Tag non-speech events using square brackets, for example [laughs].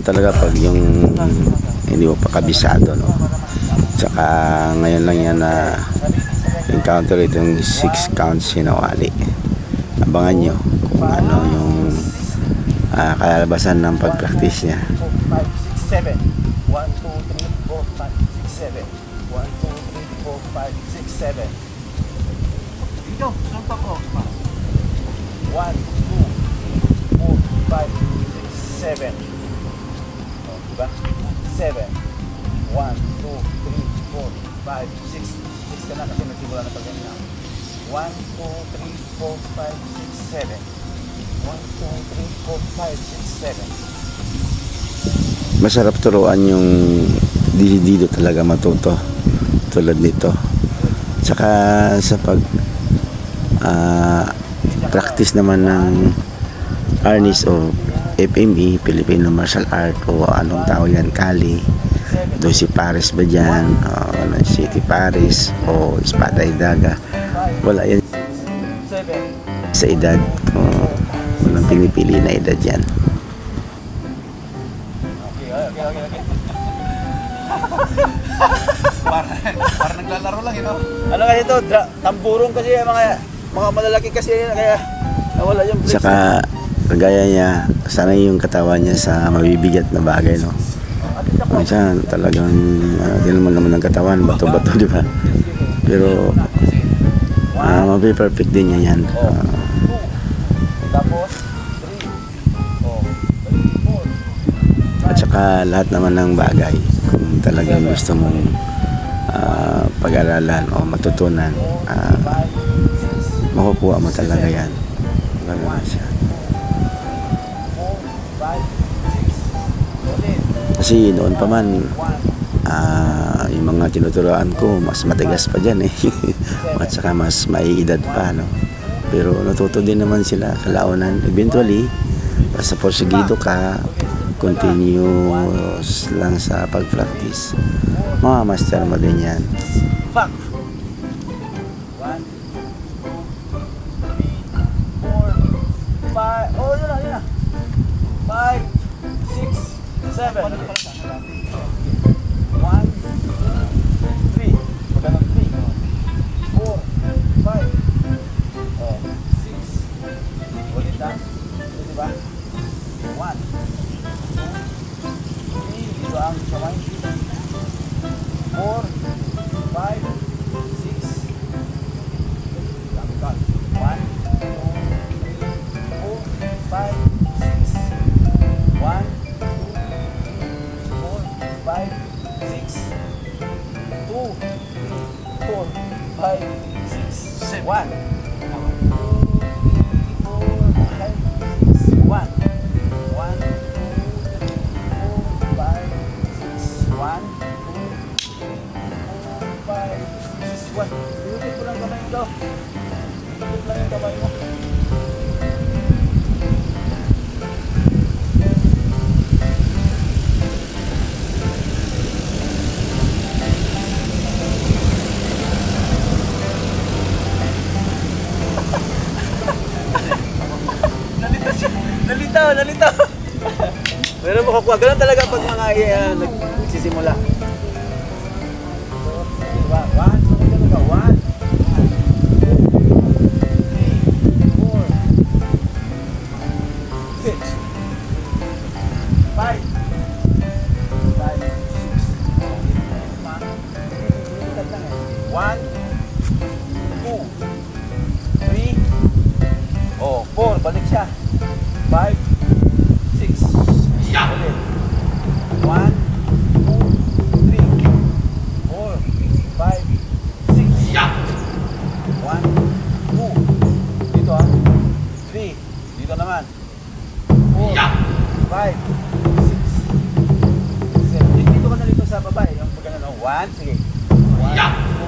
talaga pag yung hindi mo pa kabisado, no? Tsaka ngayon lang yan na encounter itong 6 counts sinawali. Abangan nyo kung ano yung ah, kalalabasan ng pag-practice niya. 5, 6, 7. 1, 2, 3, 4, 5, 6, 7. 1, 2, 3, 4, 5, 6, 7. Dito, suntok ko. 1, 2, 3, 4, 5, 6, 7. O, diba? 7. 1, 2, 3, 4, 5, 6. 6 ka na kasi nagsimula na pag ganyan. 1, 2, 3, 4, 5, 6, 7. 1, 2, 3, 4, 5, 6, 7. Masarap turuan yung dito talaga matuto tulad nito. Tsaka sa pag ah, practice naman ng Arnis o FME, Filipino Martial Art o anong tawag yan, Kali. Doon si Paris ba dyan? O ano, City Paris o Espada Idaga. Wala yan 7. sa edad. O, walang pinipili na edad yan. Okay, okay, okay, okay. para, para naglalaro lang, ito. Ano kasi ito? Tamburong kasi yung mga mga malalaki kasi yun, kaya nawala yung brace. Saka kagaya niya, sana yung katawan niya sa mabibigat na bagay, no? Minsan talagang uh, naman ng katawan, bato-bato, di ba? Pero uh, mapi-perfect din niya yan. Ah, four. at saka lahat naman ng bagay, kung talagang gusto mong ah, pag-aralan o matutunan, ah, six, makukuha mo talaga yan. Ganun siya. Kasi noon pa man, Ah, yung mga tinuturoan ko, mas matigas pa dyan eh. [laughs] At saka mas maiedad pa, no? Pero natuto din naman sila kalaunan. Eventually, basta porsigido ka, continuous lang sa pag-practice. Mamamaster mo din yan. Diba? One, three. Dito ang kamay. Four, five, six. Dami ka. One, two, three, four, five, six. One, two, three, four, five, six. Two, three, four, five, six. One. 1. 2, 3, 4, 5, 1, 2, 3, 4, 5, 1. Inulit ko lang kamay mo daw. Inulit lang yung kamay mo. Nalitaw. Pero makukuha. Ganun talaga pag mga uh, nag nagsisimula. Diba? One, ganun ka. One, three, four, six, five, five, six. One, two, three, oh, four, balik siya. Five, six, ulit. One, sige. One, two,